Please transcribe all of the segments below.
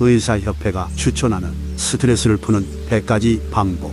의사협회가 추천하는 스트레스를 푸는 100가지 방법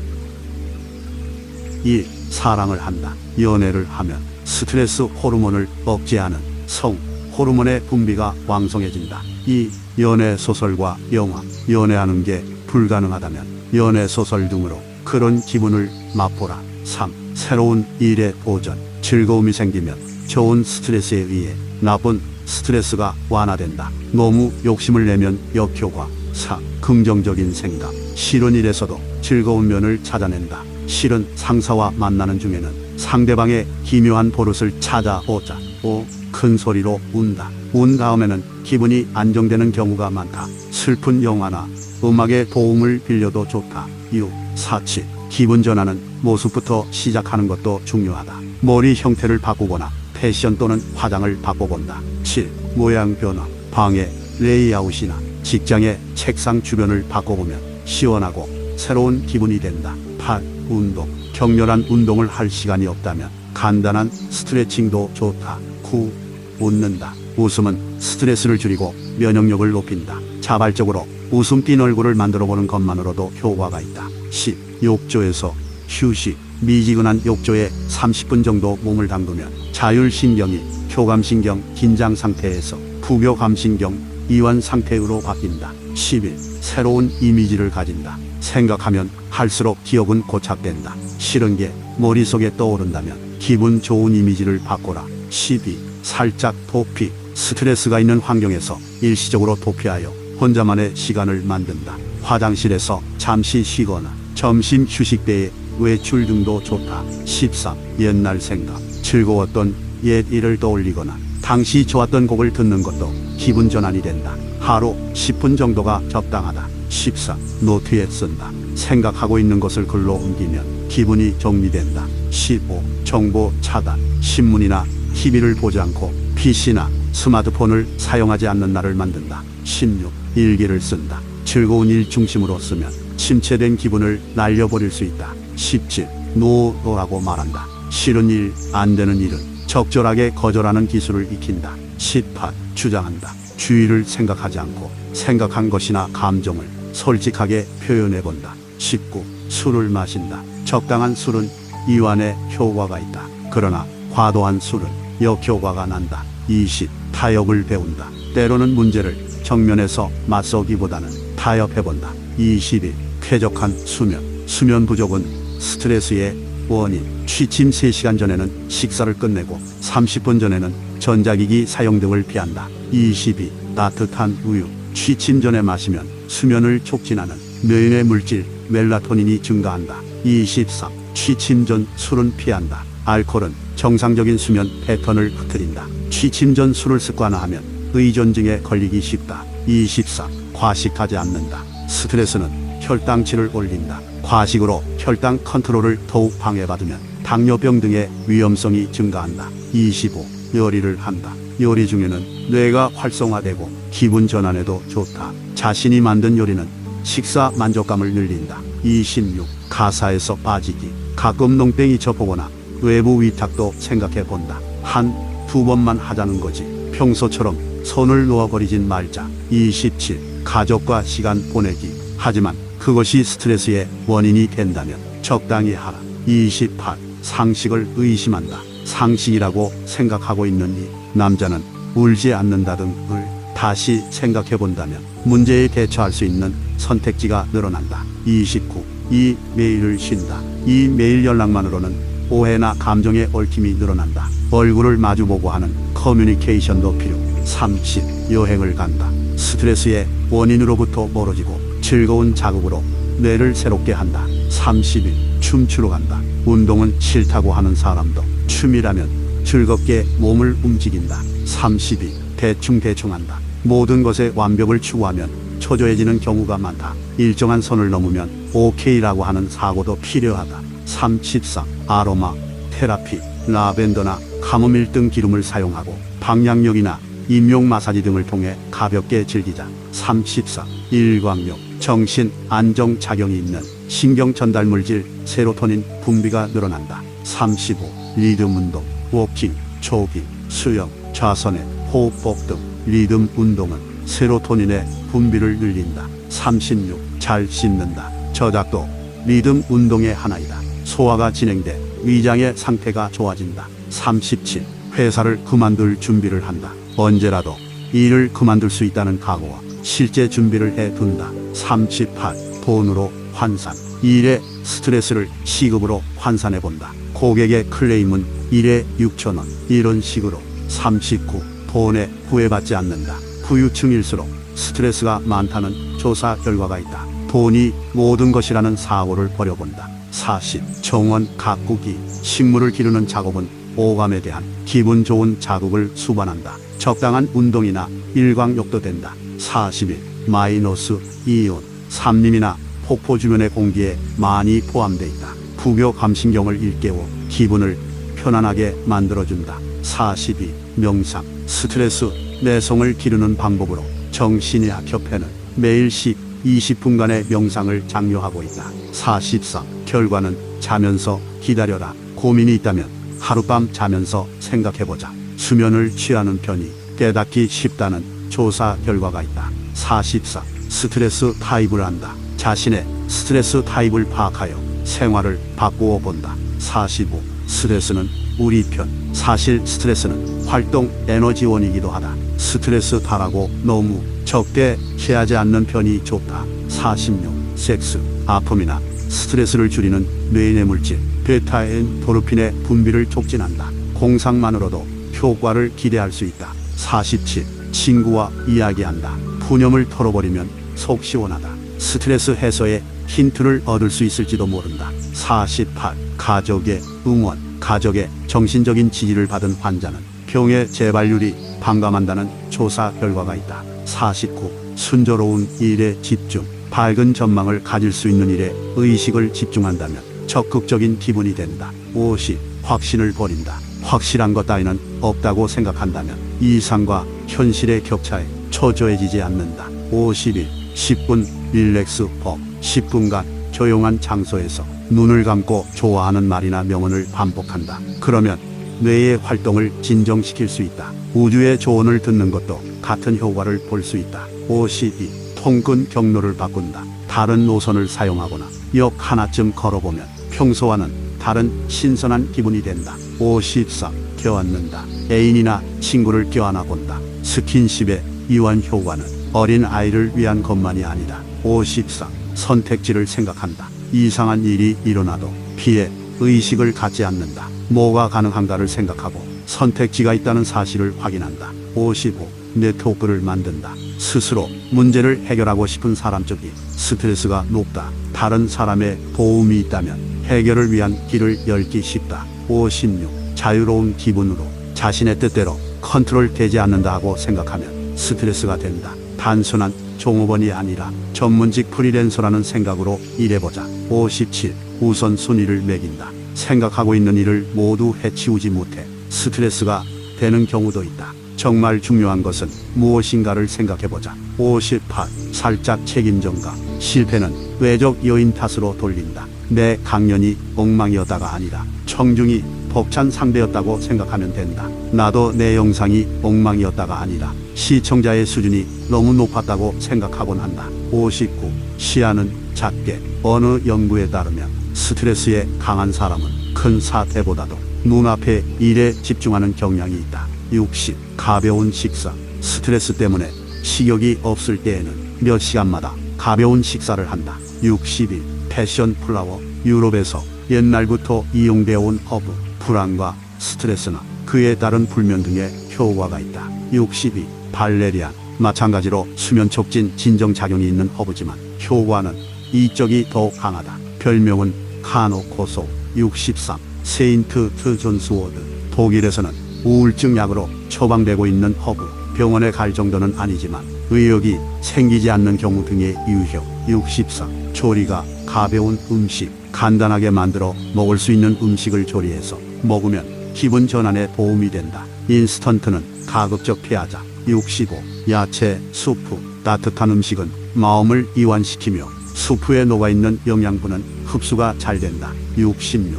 1. 사랑을 한다. 연애를 하면 스트레스 호르몬을 억제하는 성 호르몬의 분비가 왕성해진다. 2. 연애 소설과 영화 연애하는 게 불가능하다면 연애 소설 등으로 그런 기분을 맛보라. 3. 새로운 일에 도전 즐거움이 생기면 좋은 스트레스에 의해 나쁜 스트레스가 완화된다. 너무 욕심을 내면 역효과. 4. 긍정적인 생각. 싫은 일에서도 즐거운 면을 찾아낸다. 싫은 상사와 만나는 중에는 상대방의 기묘한 버릇을 찾아보자. 5. 큰 소리로 운다. 운 다음에는 기분이 안정되는 경우가 많다. 슬픈 영화나 음악의 도움을 빌려도 좋다. 6. 사치. 기분 전환은 모습부터 시작하는 것도 중요하다. 머리 형태를 바꾸거나 패션 또는 화장을 바꿔본다. 7. 모양 변화. 방의 레이아웃이나 직장의 책상 주변을 바꿔보면 시원하고 새로운 기분이 된다. 8. 운동. 격렬한 운동을 할 시간이 없다면 간단한 스트레칭도 좋다. 9. 웃는다. 웃음은 스트레스를 줄이고 면역력을 높인다. 자발적으로 웃음 띤 얼굴을 만들어 보는 것만으로도 효과가 있다. 10. 욕조에서 휴식. 미지근한 욕조에 30분 정도 몸을 담그면 자율신경이 교감신경 긴장 상태에서 부교감신경 이완 상태로 바뀐다. 11. 새로운 이미지를 가진다. 생각하면 할수록 기억은 고착된다. 싫은 게 머릿속에 떠오른다면 기분 좋은 이미지를 바꿔라. 12. 살짝 도피. 스트레스가 있는 환경에서 일시적으로 도피하여 혼자만의 시간을 만든다. 화장실에서 잠시 쉬거나 점심 휴식 때의 외출 등도 좋다. 13. 옛날 생각. 즐거웠던 옛 일을 떠올리거나 당시 좋았던 곡을 듣는 것도 기분 전환이 된다. 하루 10분 정도가 적당하다. 14. 노트에 쓴다. 생각하고 있는 것을 글로 옮기면 기분이 정리된다. 15. 정보 차단. 신문이나 TV를 보지 않고 PC나 스마트폰을 사용하지 않는 날을 만든다. 16. 일기를 쓴다. 즐거운 일 중심으로 쓰면 침체된 기분을 날려버릴 수 있다. 17. 노라고 말한다. 싫은 일, 안 되는 일은 적절하게 거절하는 기술을 익힌다. 18. 주장한다. 주의를 생각하지 않고 생각한 것이나 감정을 솔직하게 표현해 본다. 19. 술을 마신다. 적당한 술은 이완에 효과가 있다. 그러나 과도한 술은 역효과가 난다. 20. 타협을 배운다. 때로는 문제를 정면에서 맞서기보다는 타협해 본다. 21. 쾌적한 수면. 수면 부족은 스트레스의 원인. 취침 3시간 전에는 식사를 끝내고 30분 전에는 전자기기 사용 등을 피한다. 22. 따뜻한 우유. 취침 전에 마시면 수면을 촉진하는 뇌의 물질 멜라토닌이 증가한다. 23. 취침 전 술은 피한다. 알코올은 정상적인 수면 패턴을 흐트린다. 취침 전 술을 습관화하면 의존증에 걸리기 쉽다. 24. 과식하지 않는다. 스트레스는 혈당치를 올린다. 과식으로 혈당 컨트롤을 더욱 방해받으면 당뇨병 등의 위험성이 증가한다. 25. 요리를 한다. 요리 중에는 뇌가 활성화되고 기분 전환에도 좋다. 자신이 만든 요리는 식사 만족감을 늘린다. 26. 가사에서 빠지기. 가끔 농땡이 쳐보거나 외부 위탁도 생각해 본다. 한 두 번만 하자는 거지. 평소처럼 손을 놓아버리진 말자. 27. 가족과 시간 보내기. 하지만 그것이 스트레스의 원인이 된다면 적당히 하라. 28. 상식을 의심한다. 상식이라고 생각하고 있는 이 남자는 울지 않는다 등을 다시 생각해 본다면 문제에 대처할 수 있는 선택지가 늘어난다. 29. 이 메일을 쉰다. 이 메일 연락만으로는 오해나 감정의 얽힘이 늘어난다. 얼굴을 마주보고 하는 커뮤니케이션도 필요. 30. 여행을 간다. 스트레스의 원인으로부터 멀어지고 즐거운 자극으로 뇌를 새롭게 한다. 31. 춤추러 간다. 운동은 싫다고 하는 사람도 춤이라면 즐겁게 몸을 움직인다. 32. 대충대충 한다. 모든 것에 완벽을 추구하면 초조해지는 경우가 많다. 일정한 선을 넘으면 오케이라고 하는 사고도 필요하다. 33. 아로마, 테라피, 라벤더나 카모밀 등 기름을 사용하고 방향력이나 임용 마사지 등을 통해 가볍게 즐기자. 34. 일광욕, 정신 안정 작용이 있는 신경 전달 물질 세로토닌 분비가 늘어난다. 35. 리듬 운동, 워킹, 조깅, 수영, 좌선회, 호흡법 등 리듬 운동은 세로토닌의 분비를 늘린다. 36. 잘 씹는다. 저작도 리듬 운동의 하나이다. 소화가 진행돼 위장의 상태가 좋아진다. 37. 회사를 그만둘 준비를 한다. 언제라도 일을 그만둘 수 있다는 각오와 실제 준비를 해 둔다. 38. 돈으로 환산. 일의 스트레스를 시급으로 환산해 본다. 고객의 클레임은 1에 6천원. 이런 식으로 39. 돈에 후회받지 않는다. 부유층일수록 스트레스가 많다는 조사 결과가 있다. 돈이 모든 것이라는 사고를 버려본다. 40. 정원 가꾸기. 식물을 기르는 작업은 오감에 대한 기분 좋은 자극을 수반한다. 적당한 운동이나 일광욕도 된다. 41. 마이너스 이온. 삼림이나 폭포 주변의 공기에 많이 포함되어 있다. 부교 감신경을 일깨워 기분을 편안하게 만들어준다. 42. 명상. 스트레스 내성을 기르는 방법으로 정신의학 협회는 매일씩 20분간의 명상을 장려하고 있다. 43. 결과는 자면서 기다려라. 고민이 있다면 하룻밤 자면서 생각해보자. 수면을 취하는 편이 깨닫기 쉽다는 조사 결과가 있다. 44. 스트레스 타입을 안다. 자신의 스트레스 타입을 파악하여 생활을 바꾸어 본다. 45. 스트레스는 우리 편. 사실 스트레스는 활동 에너지원이기도 하다. 스트레스 달하고 너무 적대해하지 않는 편이 좋다. 46. 섹스. 아픔이나 스트레스를 줄이는 뇌의 물질 베타엔 도르핀의 분비를 촉진한다. 공상만으로도 효과를 기대할 수 있다. 47. 친구와 이야기한다. 푸념을 털어버리면 속 시원하다. 스트레스 해소에 힌트를 얻을 수 있을지도 모른다. 48. 가족의 응원. 가족의 정신적인 지지를 받은 환자는 병의 재발률이 반감한다는 조사 결과가 있다. 49. 순조로운 일에 집중. 밝은 전망을 가질 수 있는 일에 의식을 집중한다면 적극적인 기분이 된다. 50. 확신을 버린다. 확실한 것 따위는 없다고 생각한다면 이상과 현실의 격차에 초조해지지 않는다. 51. 10분 릴렉스 법. 10분간 조용한 장소에서 눈을 감고 좋아하는 말이나 명언을 반복한다. 그러면 뇌의 활동을 진정시킬 수 있다. 우주의 조언을 듣는 것도 같은 효과를 볼 수 있다. 52. 통근 경로를 바꾼다. 다른 노선을 사용하거나 역 하나쯤 걸어보면 평소와는 다른 신선한 기분이 된다. 53. 껴안는다. 애인이나 친구를 껴안아 본다. 스킨십의 이완 효과는 어린 아이를 위한 것만이 아니다. 54. 선택지를 생각한다. 이상한 일이 일어나도 피해 의식을 갖지 않는다. 뭐가 가능한가를 생각하고 선택지가 있다는 사실을 확인한다. 55. 네트워크를 만든다. 스스로 문제를 해결하고 싶은 사람 쪽이 스트레스가 높다. 다른 사람의 도움이 있다면 해결을 위한 길을 열기 쉽다. 56. 자유로운 기분으로 자신의 뜻대로 컨트롤 되지 않는다 하고 생각하면 스트레스가 된다. 단순한 종업원이 아니라 전문직 프리랜서라는 생각으로 일해보자. 57. 우선순위를 매긴다. 생각하고 있는 일을 모두 해치우지 못해 스트레스가 되는 경우도 있다. 정말 중요한 것은 무엇인가를 생각해보자. 58. 살짝 책임 전가. 실패는 외적 여인 탓으로 돌린다. 내 강연이 엉망이었다가 아니라 청중이 벅찬 상대였다고 생각하면 된다. 나도 내 영상이 엉망이었다가 아니라 시청자의 수준이 너무 높았다고 생각하곤 한다. 59. 시야는 작게. 어느 연구에 따르면 스트레스에 강한 사람은 큰 사태보다도 눈앞의 일에 집중하는 경향이 있다. 60. 가벼운 식사. 스트레스 때문에 식욕이 없을 때에는 몇 시간마다 가벼운 식사를 한다. 61. 패션 플라워. 유럽에서 옛날부터 이용되어 온 허브. 불안과 스트레스나 그에 따른 불면 등의 효과가 있다. 62. 발레리안. 마찬가지로 수면 촉진 진정작용이 있는 허브지만 효과는 이쪽이 더 강하다. 별명은 카노코소. 63. 세인트 트존스워드. 독일에서는 우울증 약으로 처방되고 있는 허브. 병원에 갈 정도는 아니지만 의욕이 생기지 않는 경우 등의 유효. 64. 조리가 가벼운 음식. 간단하게 만들어 먹을 수 있는 음식을 조리해서 먹으면 기분 전환에 도움이 된다. 인스턴트는 가급적 피하자. 65. 야채, 수프. 따뜻한 음식은 마음을 이완시키며 수프에 녹아있는 영양분은 흡수가 잘 된다. 66.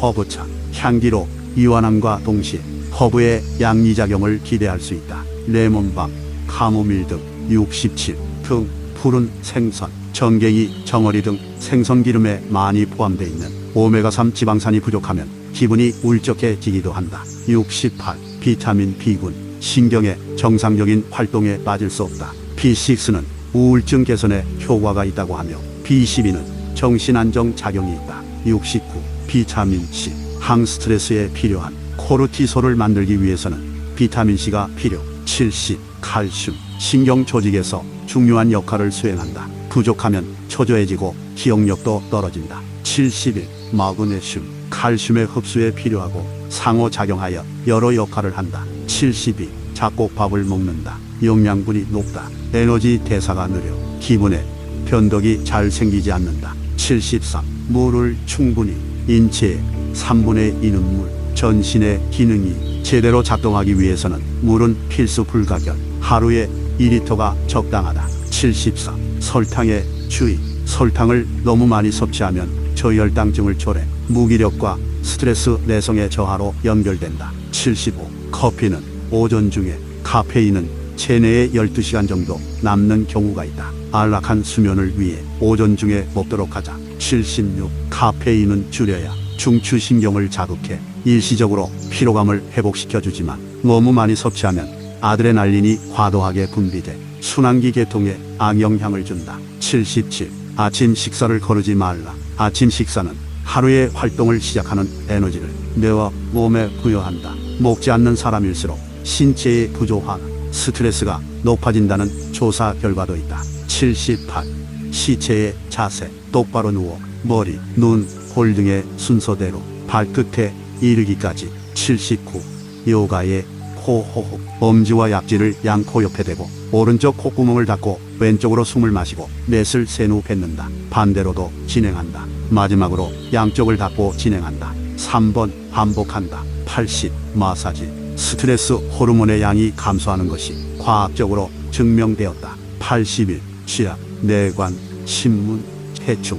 허브차. 향기로 이완함과 동시에 허브의 양리작용을 기대할 수 있다. 레몬밥, 카모밀 등 67. 등 푸른 생선, 전갱이, 정어리 등 생선 기름에 많이 포함되어 있는 오메가3 지방산이 부족하면 기분이 울적해지기도 한다. 68. 비타민 B군, 신경의 정상적인 활동에 빠질 수 없다. B6는 우울증 개선에 효과가 있다고 하며 B12는 정신안정 작용이 있다. 69. 비타민 C, 항 스트레스에 필요한 코르티솔을 만들기 위해서는 비타민 C가 필요. 70. 칼슘, 신경 조직에서 중요한 역할을 수행한다. 부족하면 초조해지고 기억력도 떨어진다. 71. 마그네슘, 칼슘의 흡수에 필요하고 상호작용하여 여러 역할을 한다. 72. 잡곡밥을 먹는다. 영양분이 높다. 에너지 대사가 느려 기분에 변덕이 잘 생기지 않는다. 73. 물을 충분히 인체의 3분의 2는 물. 전신의 기능이 제대로 작동하기 위해서는 물은 필수 불가결. 하루에 2리터가 적당하다. 74. 설탕의 주의. 설탕을 너무 많이 섭취하면 저혈당증을 초래, 무기력과 스트레스 내성의 저하로 연결된다. 75. 커피는 오전 중에 카페인은 체내에 12시간 정도 남는 경우가 있다. 안락한 수면을 위해 오전 중에 먹도록 하자. 76. 카페인은 줄여야 중추신경을 자극해 일시적으로 피로감을 회복시켜 주지만 너무 많이 섭취하면 아드레날린이 과도하게 분비돼 순환기 계통에 악영향을 준다. 77. 아침 식사를 거르지 말라. 아침 식사는 하루의 활동을 시작하는 에너지를 뇌와 몸에 부여한다. 먹지 않는 사람일수록 신체의 부조화, 스트레스가 높아진다는 조사 결과도 있다. 78. 시체의 자세, 똑바로 누워 머리, 눈, 볼 등의 순서대로 발끝에 이르기까지 79. 요가의 코호흡, 엄지와 약지를 양코 옆에 대고 오른쪽 콧구멍을 닫고 왼쪽으로 숨을 마시고 넷을 센 후 뱉는다. 반대로도 진행한다. 마지막으로 양쪽을 닫고 진행한다. 3번 반복한다. 80. 마사지. 스트레스 호르몬의 양이 감소하는 것이 과학적으로 증명되었다. 81. 치아, 뇌관, 신문, 해충,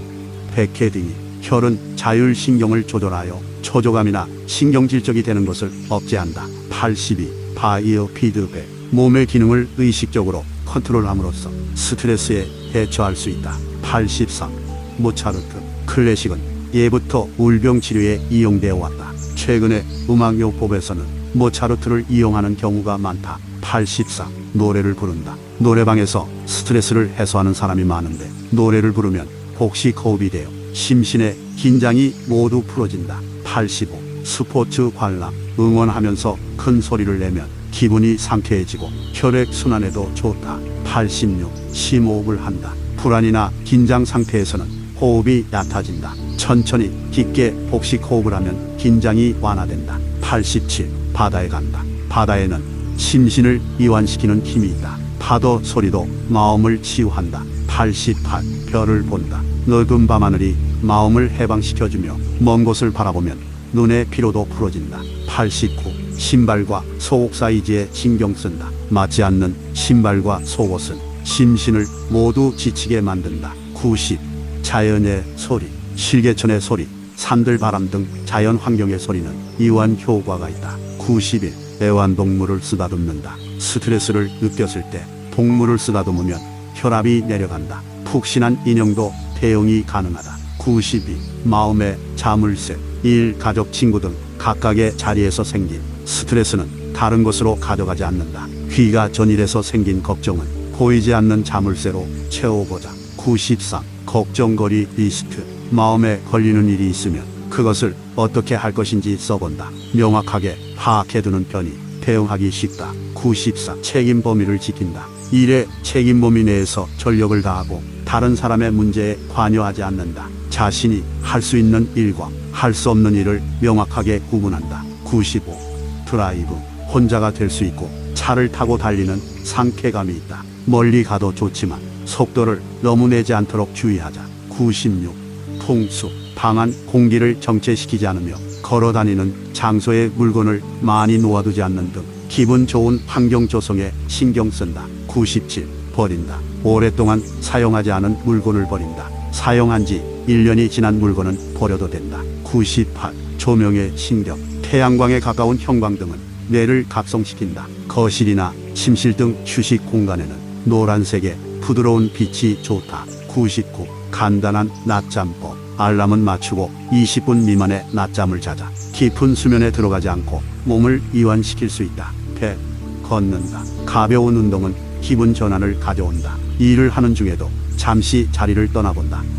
백해 등이 혈은 자율신경을 조절하여 초조감이나 신경질적이 되는 것을 억제한다. 82. 바이오 피드백. 몸의 기능을 의식적으로 컨트롤함으로써 스트레스에 대처할 수 있다. 83. 모차르트. 클래식은 예부터 울병 치료에 이용되어 왔다. 최근에 음악요법에서는 모차르트를 이용하는 경우가 많다. 84. 노래를 부른다. 노래방에서 스트레스를 해소하는 사람이 많은데 노래를 부르면 복식 호흡이 되어 심신의 긴장이 모두 풀어진다. 85. 스포츠 관람. 응원하면서 큰 소리를 내면 기분이 상쾌해지고 혈액 순환에도 좋다. 86. 심호흡을 한다. 불안이나 긴장 상태에서는 호흡이 얕아진다. 천천히 깊게 복식 호흡을 하면 긴장이 완화된다. 87. 바다에 간다. 바다에는 심신을 이완시키는 힘이 있다. 파도 소리도 마음을 치유한다. 88. 별을 본다. 넓은 밤하늘이 마음을 해방시켜주며 먼 곳을 바라보면 눈의 피로도 풀어진다. 89. 신발과 속옷 사이즈에 신경 쓴다. 맞지 않는 신발과 속옷은 심신을 모두 지치게 만든다. 90. 자연의 소리, 실개천의 소리, 산들 바람 등 자연 환경의 소리는 이완 효과가 있다. 91. 애완동물을 쓰다듬는다. 스트레스를 느꼈을 때 동물을 쓰다듬으면 혈압이 내려간다. 푹신한 인형도 대응이 가능하다. 92. 마음의 자물쇠, 일, 가족, 친구 등 각각의 자리에서 생긴 스트레스는 다른 곳으로 가져가지 않는다. 귀가 전일에서 생긴 걱정은 보이지 않는 자물쇠로 채워보자. 93. 걱정거리 리스트. 마음에 걸리는 일이 있으면 그것을 어떻게 할 것인지 써본다. 명확하게 파악해두는 편이 대응하기 쉽다. 94. 책임 범위를 지킨다. 일의 책임 범위 내에서 전력을 다하고 다른 사람의 문제에 관여하지 않는다. 자신이 할 수 있는 일과 할 수 없는 일을 명확하게 구분한다. 95. 드라이브. 혼자가 될 수 있고 차를 타고 달리는 상쾌감이 있다. 멀리 가도 좋지만 속도를 너무 내지 않도록 주의하자. 96. 풍수. 방안 공기를 정체시키지 않으며 걸어 다니는 장소에 물건을 많이 놓아두지 않는 등 기분 좋은 환경 조성에 신경 쓴다. 97. 버린다. 오랫동안 사용하지 않은 물건을 버린다. 사용한 지 1년이 지난 물건은 버려도 된다. 98. 조명의 신경. 태양광에 가까운 형광등은 뇌를 각성시킨다. 거실이나 침실 등 휴식 공간에는 노란색의 부드러운 빛이 좋다. 99. 간단한 낮잠법. 알람은 맞추고 20분 미만의 낮잠을 자자. 깊은 수면에 들어가지 않고 몸을 이완시킬 수 있다. 100. 걷는다. 가벼운 운동은 기분 전환을 가져온다. 일을 하는 중에도 잠시 자리를 떠나본다.